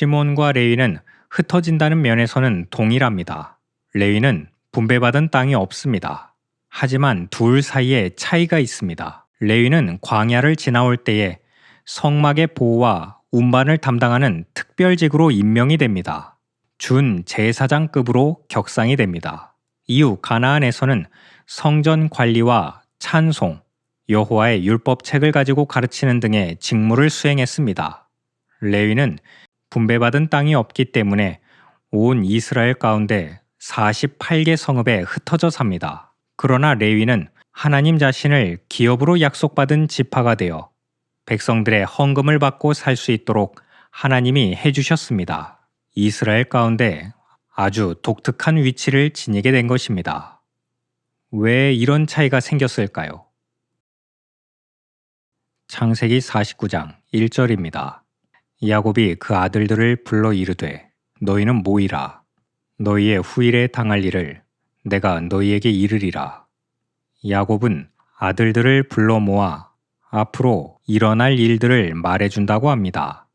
시몬과 레위는 흩어진다는 면에서는 동일합니다. 레위는 분배받은 땅이 없습니다. 하지만 둘 사이에 차이가 있습니다. 레위는 광야를 지나올 때에 성막의 보호와 운반을 담당하는 특별직으로 임명이 됩니다. 준 제사장급으로 격상이 됩니다. 이후 가나안에서는 성전 관리와 찬송, 여호와의 율법책을 가지고 가르치는 등의 직무를 수행했습니다. 레위는 분배받은 땅이 없기 때문에 온 이스라엘 가운데 48개 성읍에 흩어져 삽니다. 그러나 레위는 하나님 자신을 기업으로 약속받은 지파가 되어 백성들의 헌금을 받고 살 수 있도록 하나님이 해주셨습니다. 이스라엘 가운데 아주 독특한 위치를 지니게 된 것입니다. 왜 이런 차이가 생겼을까요? 창세기 49장 1절입니다. 야곱이 그 아들들을 불러 이르되 너희는 모이라 너희의 후일에 당할 일을 내가 너희에게 이르리라. 야곱은 아들들을 불러 모아 앞으로 일어날 일들을 말해준다고 합니다.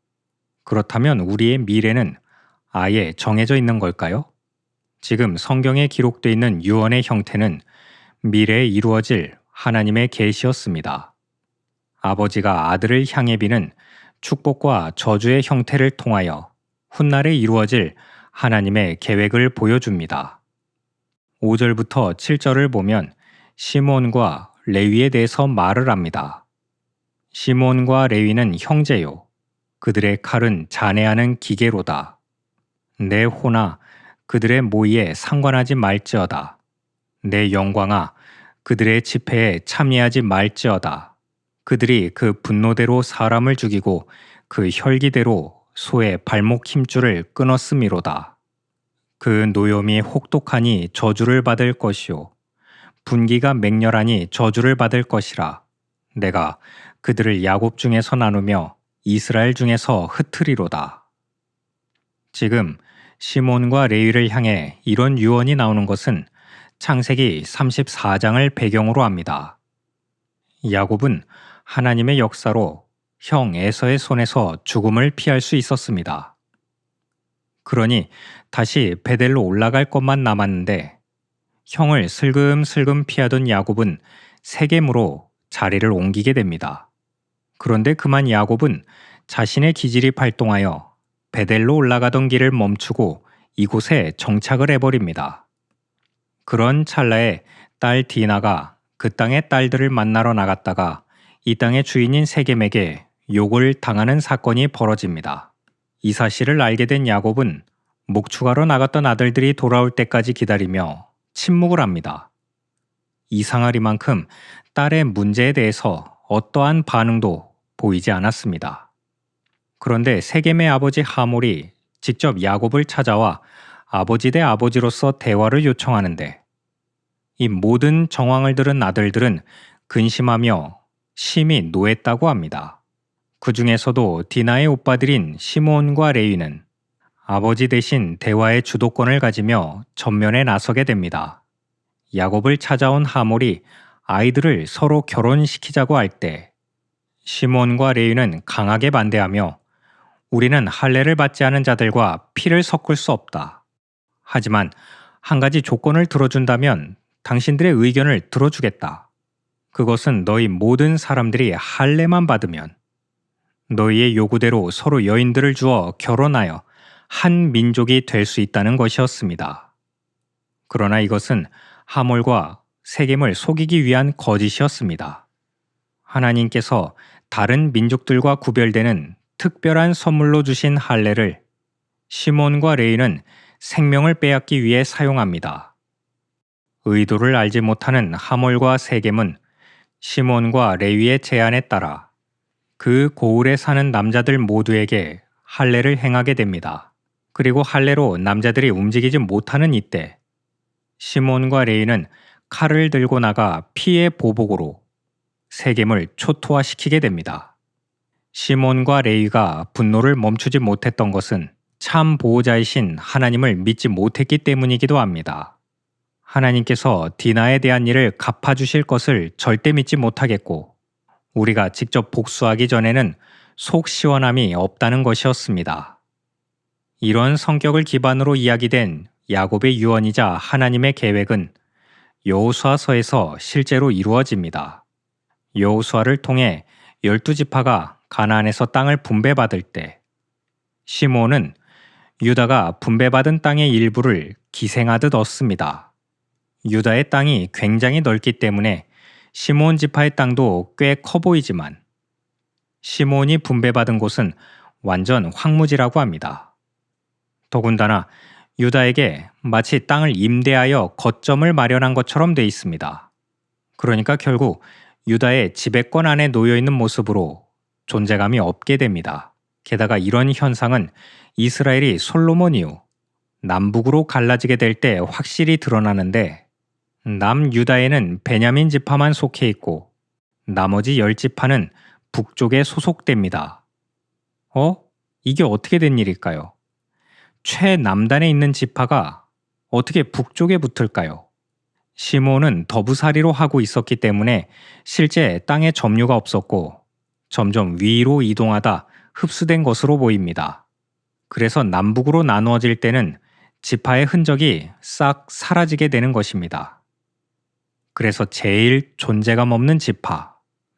그렇다면 우리의 미래는 아예 정해져 있는 걸까요? 지금 성경에 기록되어 있는 유언의 형태는 미래에 이루어질 하나님의 계시였습니다. 아버지가 아들을 향해 비는 축복과 저주의 형태를 통하여 훗날에 이루어질 하나님의 계획을 보여줍니다. 5절부터 7절을 보면 시몬과 레위에 대해서 말을 합니다. 시몬과 레위는 형제요. 그들의 칼은 잔해하는 기계로다. 내 호나 그들의 모의에 상관하지 말지어다. 내 영광아 그들의 집회에 참여하지 말지어다. 그들이 그 분노대로 사람을 죽이고 그 혈기대로 소의 발목 힘줄을 끊었음이로다. 그 노염이 혹독하니 저주를 받을 것이요. 분기가 맹렬하니 저주를 받을 것이라. 내가 그들을 야곱 중에서 나누며 이스라엘 중에서 흩트리로다. 지금 시몬과 레위를 향해 이런 유언이 나오는 것은 창세기 34장을 배경으로 합니다. 야곱은 하나님의 역사로 형 에서의 손에서 죽음을 피할 수 있었습니다. 그러니 다시 베델로 올라갈 것만 남았는데 형을 슬금슬금 피하던 야곱은 세겜으로 자리를 옮기게 됩니다. 그런데 그만 야곱은 자신의 기질이 발동하여 베델로 올라가던 길을 멈추고 이곳에 정착을 해버립니다. 그런 찰나에 딸 디나가 그 땅의 딸들을 만나러 나갔다가 이 땅의 주인인 세겜에게 욕을 당하는 사건이 벌어집니다. 이 사실을 알게 된 야곱은 목축하러 나갔던 아들들이 돌아올 때까지 기다리며 침묵을 합니다. 이상하리만큼 딸의 문제에 대해서 어떠한 반응도 보이지 않았습니다. 그런데 세겜의 아버지 하몰이 직접 야곱을 찾아와 아버지 대 아버지로서 대화를 요청하는데 이 모든 정황을 들은 아들들은 근심하며 심히 노했다고 합니다. 그 중에서도 디나의 오빠들인 시몬과 레위는 아버지 대신 대화의 주도권을 가지며 전면에 나서게 됩니다. 야곱을 찾아온 하몰이 아이들을 서로 결혼시키자고 할 때 시몬과 레위는 강하게 반대하며 우리는 할례를 받지 않은 자들과 피를 섞을 수 없다. 하지만 한 가지 조건을 들어준다면 당신들의 의견을 들어주겠다. 그것은 너희 모든 사람들이 할례만 받으면 너희의 요구대로 서로 여인들을 주어 결혼하여 한 민족이 될 수 있다는 것이었습니다. 그러나 이것은 하몰과 세겜을 속이기 위한 거짓이었습니다. 하나님께서 다른 민족들과 구별되는 특별한 선물로 주신 할례를 시몬과 레이는 생명을 빼앗기 위해 사용합니다. 의도를 알지 못하는 하몰과 세겜은 시몬과 레위의 제안에 따라 그 고을에 사는 남자들 모두에게 할례를 행하게 됩니다. 그리고 할례로 남자들이 움직이지 못하는 이때 시몬과 레위는 칼을 들고 나가 피의 보복으로 세겜을 초토화시키게 됩니다. 시몬과 레위가 분노를 멈추지 못했던 것은 참 보호자이신 하나님을 믿지 못했기 때문이기도 합니다. 하나님께서 디나에 대한 일을 갚아주실 것을 절대 믿지 못하겠고 우리가 직접 복수하기 전에는 속 시원함이 없다는 것이었습니다. 이런 성격을 기반으로 이야기된 야곱의 유언이자 하나님의 계획은 여호수아서에서 실제로 이루어집니다. 여호수아를 통해 열두 지파가 가나안에서 땅을 분배받을 때 시몬은 유다가 분배받은 땅의 일부를 기생하듯 얻습니다. 유다의 땅이 굉장히 넓기 때문에 시몬 지파의 땅도 꽤 커 보이지만 시몬이 분배받은 곳은 완전 황무지라고 합니다. 더군다나 유다에게 마치 땅을 임대하여 거점을 마련한 것처럼 돼 있습니다. 그러니까 결국 유다의 지배권 안에 놓여 있는 모습으로 존재감이 없게 됩니다. 게다가 이런 현상은 이스라엘이 솔로몬 이후 남북으로 갈라지게 될 때 확실히 드러나는데 남유다에는 베냐민 지파만 속해 있고 나머지 열 지파는 북쪽에 소속됩니다. 어? 이게 어떻게 된 일일까요? 최남단에 있는 지파가 어떻게 북쪽에 붙을까요? 시몬은 더부살이로 하고 있었기 때문에 실제 땅에 점유가 없었고 점점 위로 이동하다 흡수된 것으로 보입니다. 그래서 남북으로 나누어질 때는 지파의 흔적이 싹 사라지게 되는 것입니다. 그래서 제일 존재감 없는 지파,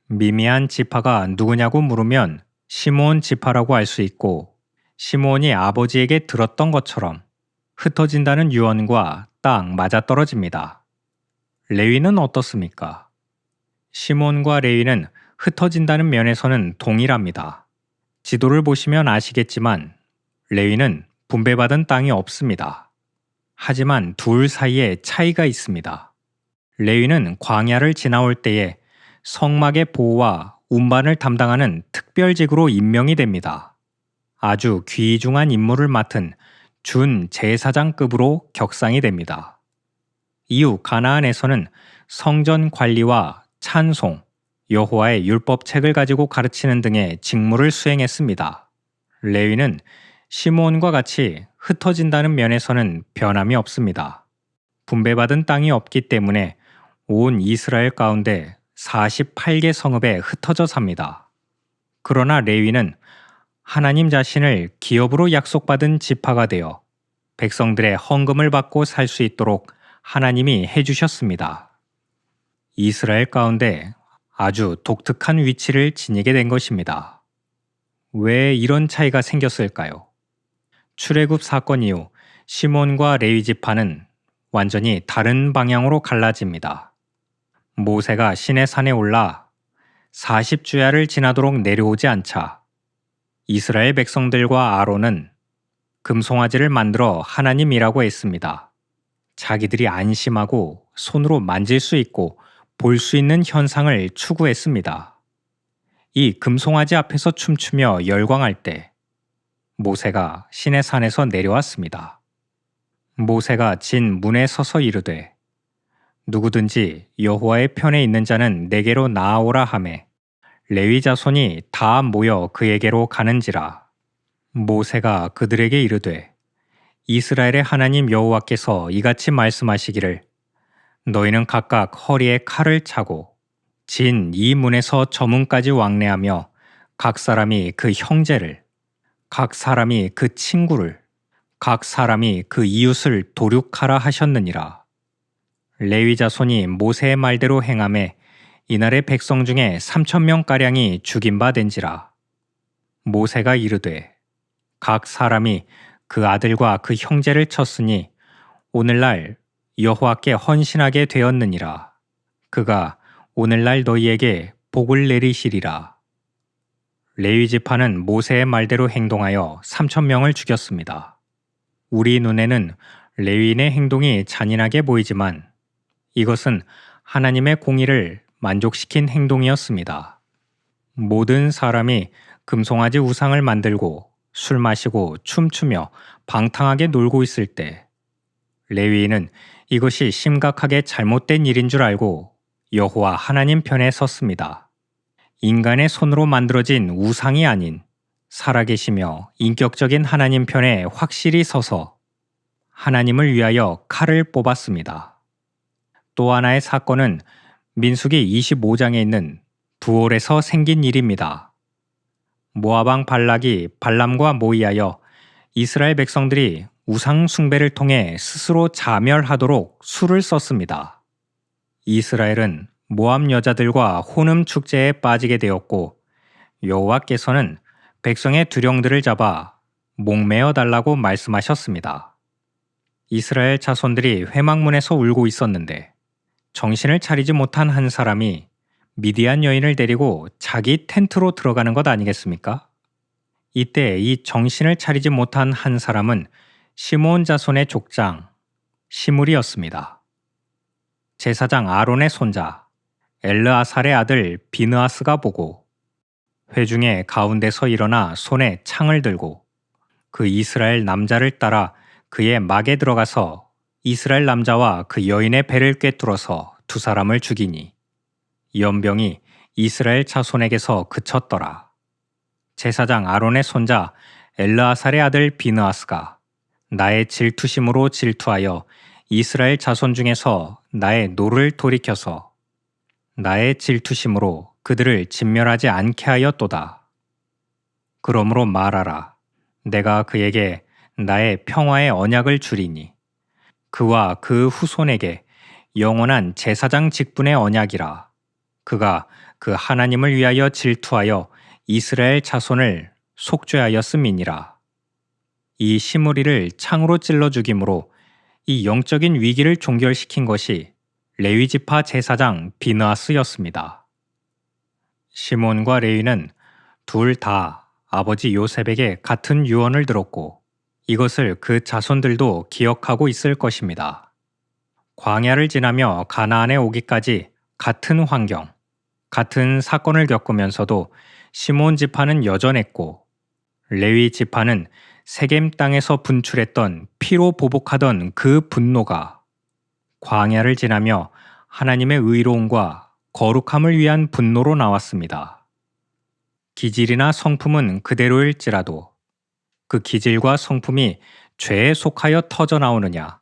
미미한 지파가 누구냐고 물으면 시몬 지파라고 할수 있고 시몬이 아버지에게 들었던 것처럼 흩어진다는 유언과 딱 맞아떨어집니다. 레위는 어떻습니까? 시몬과 레위는 흩어진다는 면에서는 동일합니다. 지도를 보시면 아시겠지만 레위는 분배받은 땅이 없습니다. 하지만 둘 사이에 차이가 있습니다. 레위는 광야를 지나올 때에 성막의 보호와 운반을 담당하는 특별직으로 임명이 됩니다. 아주 귀중한 임무를 맡은 준 제사장급으로 격상이 됩니다. 이후 가나안에서는 성전 관리와 찬송, 여호와의 율법책을 가지고 가르치는 등의 직무를 수행했습니다. 레위는 시몬과 같이 흩어진다는 면에서는 변함이 없습니다. 분배받은 땅이 없기 때문에 온 이스라엘 가운데 48개 성읍에 흩어져 삽니다. 그러나 레위는 하나님 자신을 기업으로 약속받은 지파가 되어 백성들의 헌금을 받고 살 수 있도록 하나님이 해주셨습니다. 이스라엘 가운데 아주 독특한 위치를 지니게 된 것입니다. 왜 이런 차이가 생겼을까요? 출애굽 사건 이후 시몬과 레위 지파는 완전히 다른 방향으로 갈라집니다. 모세가 신의 산에 올라 40주야를 지나도록 내려오지 않자 이스라엘 백성들과 아론은 금송아지를 만들어 하나님이라고 했습니다. 자기들이 안심하고 손으로 만질 수 있고 볼 수 있는 현상을 추구했습니다. 이 금송아지 앞에서 춤추며 열광할 때 모세가 신의 산에서 내려왔습니다. 모세가 진 문에 서서 이르되 누구든지 여호와의 편에 있는 자는 내게로 나아오라 하매. 레위 자손이 다 모여 그에게로 가는지라. 모세가 그들에게 이르되 이스라엘의 하나님 여호와께서 이같이 말씀하시기를 너희는 각각 허리에 칼을 차고 진 이 문에서 저 문까지 왕래하며 각 사람이 그 형제를 각 사람이 그 친구를 각 사람이 그 이웃을 도륙하라 하셨느니라 레위 자손이 모세의 말대로 행함에 이날의 백성 중에 3천 명 가량이 죽인 바 된지라. 모세가 이르되 각 사람이 그 아들과 그 형제를 쳤으니 오늘날 여호와께 헌신하게 되었느니라. 그가 오늘날 너희에게 복을 내리시리라. 레위 지파는 모세의 말대로 행동하여 3천 명을 죽였습니다. 우리 눈에는 레위인의 행동이 잔인하게 보이지만 이것은 하나님의 공의를 만족시킨 행동이었습니다. 모든 사람이 금송아지 우상을 만들고 술 마시고 춤추며 방탕하게 놀고 있을 때 레위인은 이것이 심각하게 잘못된 일인 줄 알고 여호와 하나님 편에 섰습니다. 인간의 손으로 만들어진 우상이 아닌 살아계시며 인격적인 하나님 편에 확실히 서서 하나님을 위하여 칼을 뽑았습니다. 또 하나의 사건은 민숙이 25장에 있는 부올에서 생긴 일입니다. 모아방 발락이 발람과 모이하여 이스라엘 백성들이 우상 숭배를 통해 스스로 자멸하도록 수를 썼습니다. 이스라엘은 모함 여자들과 혼음 축제에 빠지게 되었고 여호와께서는 백성의 두령들을 잡아 목매어 달라고 말씀하셨습니다. 이스라엘 자손들이 회막문에서 울고 있었는데 정신을 차리지 못한 한 사람이 미디안 여인을 데리고 자기 텐트로 들어가는 것 아니겠습니까? 이때 이 정신을 차리지 못한 한 사람은 시몬 자손의 족장 시물이었습니다. 제사장 아론의 손자 엘르아살의 아들 비느아스가 보고 회중의 가운데서 일어나 손에 창을 들고 그 이스라엘 남자를 따라 그의 막에 들어가서 이스라엘 남자와 그 여인의 배를 꿰뚫어서 두 사람을 죽이니 연병이 이스라엘 자손에게서 그쳤더라. 제사장 아론의 손자 엘르아살의 아들 비느아스가 나의 질투심으로 질투하여 이스라엘 자손 중에서 나의 노를 돌이켜서 나의 질투심으로 그들을 진멸하지 않게 하였도다. 그러므로 말하라. 내가 그에게 나의 평화의 언약을 주리니 그와 그 후손에게 영원한 제사장 직분의 언약이라. 그가 그 하나님을 위하여 질투하여 이스라엘 자손을 속죄하였음이니라. 이 시무리를 창으로 찔러 죽임으로 이 영적인 위기를 종결시킨 것이 레위 지파 제사장 비느아스였습니다. 시몬과 레위는 둘 다 아버지 요셉에게 같은 유언을 들었고 이것을 그 자손들도 기억하고 있을 것입니다. 광야를 지나며 가나안에 오기까지 같은 환경, 같은 사건을 겪으면서도 시몬 지파는 여전했고 레위 지파는 세겜 땅에서 분출했던 피로 보복하던 그 분노가 광야를 지나며 하나님의 의로움과 거룩함을 위한 분노로 나왔습니다. 기질이나 성품은 그대로일지라도 그 기질과 성품이 죄에 속하여 터져 나오느냐,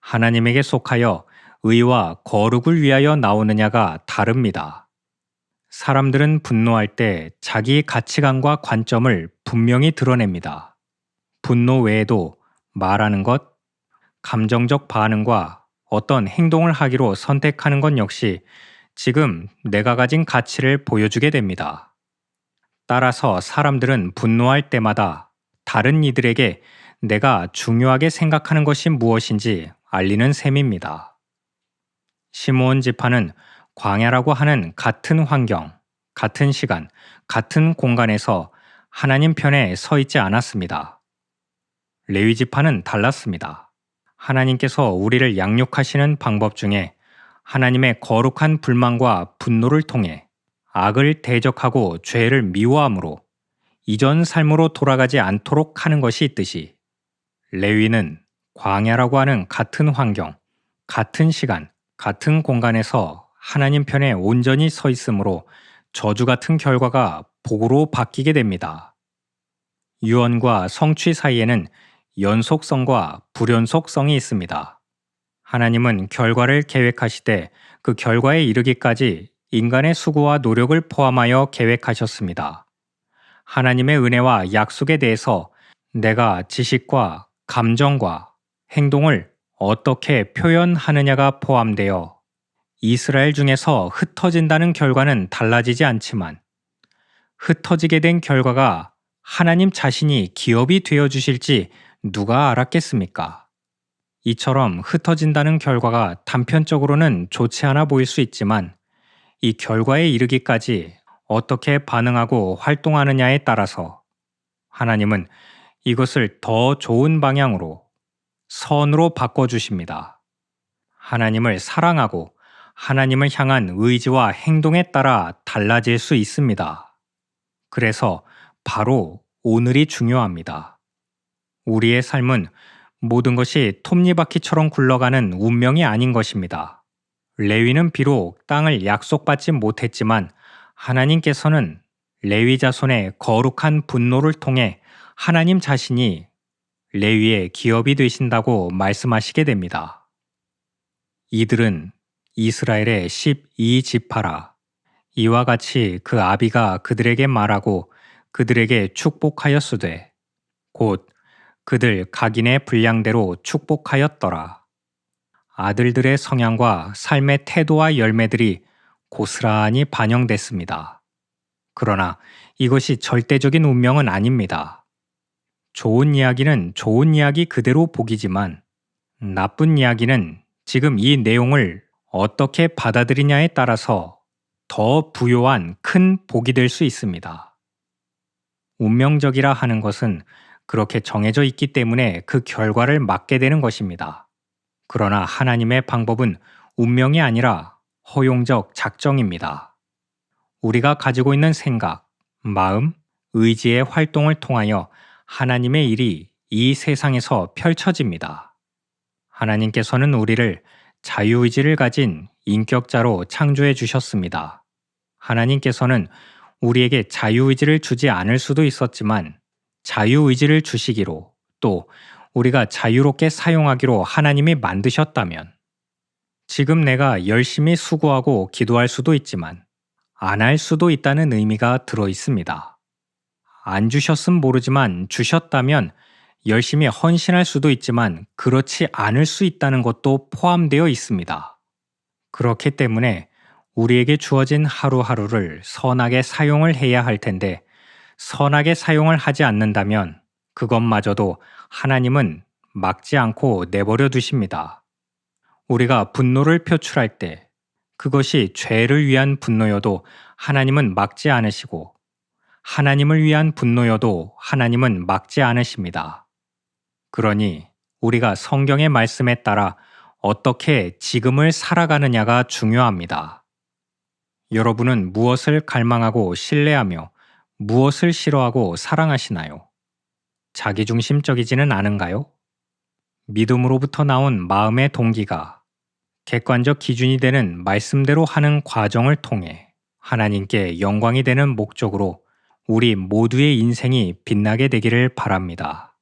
하나님에게 속하여 의와 거룩을 위하여 나오느냐가 다릅니다. 사람들은 분노할 때 자기 가치관과 관점을 분명히 드러냅니다. 분노 외에도 말하는 것, 감정적 반응과 어떤 행동을 하기로 선택하는 것 역시 지금 내가 가진 가치를 보여주게 됩니다. 따라서 사람들은 분노할 때마다 다른 이들에게 내가 중요하게 생각하는 것이 무엇인지 알리는 셈입니다. 시므온 지파는 광야라고 하는 같은 환경, 같은 시간, 같은 공간에서 하나님 편에 서 있지 않았습니다. 레위 지파는 달랐습니다. 하나님께서 우리를 양육하시는 방법 중에 하나님의 거룩한 불만과 분노를 통해 악을 대적하고 죄를 미워함으로 이전 삶으로 돌아가지 않도록 하는 것이 있듯이 레위는 광야라고 하는 같은 환경, 같은 시간, 같은 공간에서 하나님 편에 온전히 서 있으므로 저주 같은 결과가 복으로 바뀌게 됩니다. 유언과 성취 사이에는 연속성과 불연속성이 있습니다. 하나님은 결과를 계획하시되 그 결과에 이르기까지 인간의 수고와 노력을 포함하여 계획하셨습니다. 하나님의 은혜와 약속에 대해서 내가 지식과 감정과 행동을 어떻게 표현하느냐가 포함되어 이스라엘 중에서 흩어진다는 결과는 달라지지 않지만 흩어지게 된 결과가 하나님 자신이 기업이 되어 주실지 누가 알았겠습니까? 이처럼 흩어진다는 결과가 단편적으로는 좋지 않아 보일 수 있지만 이 결과에 이르기까지 어떻게 반응하고 활동하느냐에 따라서 하나님은 이것을 더 좋은 방향으로 선으로 바꿔주십니다. 하나님을 사랑하고 하나님을 향한 의지와 행동에 따라 달라질 수 있습니다. 그래서 바로 오늘이 중요합니다. 우리의 삶은 모든 것이 톱니바퀴처럼 굴러가는 운명이 아닌 것입니다. 레위는 비록 땅을 약속받지 못했지만 하나님께서는 레위 자손의 거룩한 분노를 통해 하나님 자신이 레위의 기업이 되신다고 말씀하시게 됩니다. 이들은 이스라엘의 12지파라. 이와 같이 그 아비가 그들에게 말하고 그들에게 축복하였으되 곧 그들 각인의 분량대로 축복하였더라. 아들들의 성향과 삶의 태도와 열매들이 고스란히 반영됐습니다. 그러나 이것이 절대적인 운명은 아닙니다. 좋은 이야기는 좋은 이야기 그대로 복이지만 나쁜 이야기는 지금 이 내용을 어떻게 받아들이냐에 따라서 더 부요한 큰 복이 될 수 있습니다. 운명적이라 하는 것은 그렇게 정해져 있기 때문에 그 결과를 맞게 되는 것입니다. 그러나 하나님의 방법은 운명이 아니라 허용적 작정입니다. 우리가 가지고 있는 생각, 마음, 의지의 활동을 통하여 하나님의 일이 이 세상에서 펼쳐집니다. 하나님께서는 우리를 자유의지를 가진 인격자로 창조해 주셨습니다. 하나님께서는 우리에게 자유의지를 주지 않을 수도 있었지만 자유의지를 주시기로 또 우리가 자유롭게 사용하기로 하나님이 만드셨다면 지금 내가 열심히 수고하고 기도할 수도 있지만 안 할 수도 있다는 의미가 들어 있습니다. 안 주셨음 모르지만 주셨다면 열심히 헌신할 수도 있지만 그렇지 않을 수 있다는 것도 포함되어 있습니다. 그렇기 때문에 우리에게 주어진 하루하루를 선하게 사용을 해야 할 텐데 선하게 사용을 하지 않는다면 그것마저도 하나님은 막지 않고 내버려 두십니다. 우리가 분노를 표출할 때 그것이 죄를 위한 분노여도 하나님은 막지 않으시고 하나님을 위한 분노여도 하나님은 막지 않으십니다. 그러니 우리가 성경의 말씀에 따라 어떻게 지금을 살아가느냐가 중요합니다. 여러분은 무엇을 갈망하고 신뢰하며 무엇을 싫어하고 사랑하시나요? 자기중심적이지는 않은가요? 믿음으로부터 나온 마음의 동기가 객관적 기준이 되는 말씀대로 하는 과정을 통해 하나님께 영광이 되는 목적으로 우리 모두의 인생이 빛나게 되기를 바랍니다.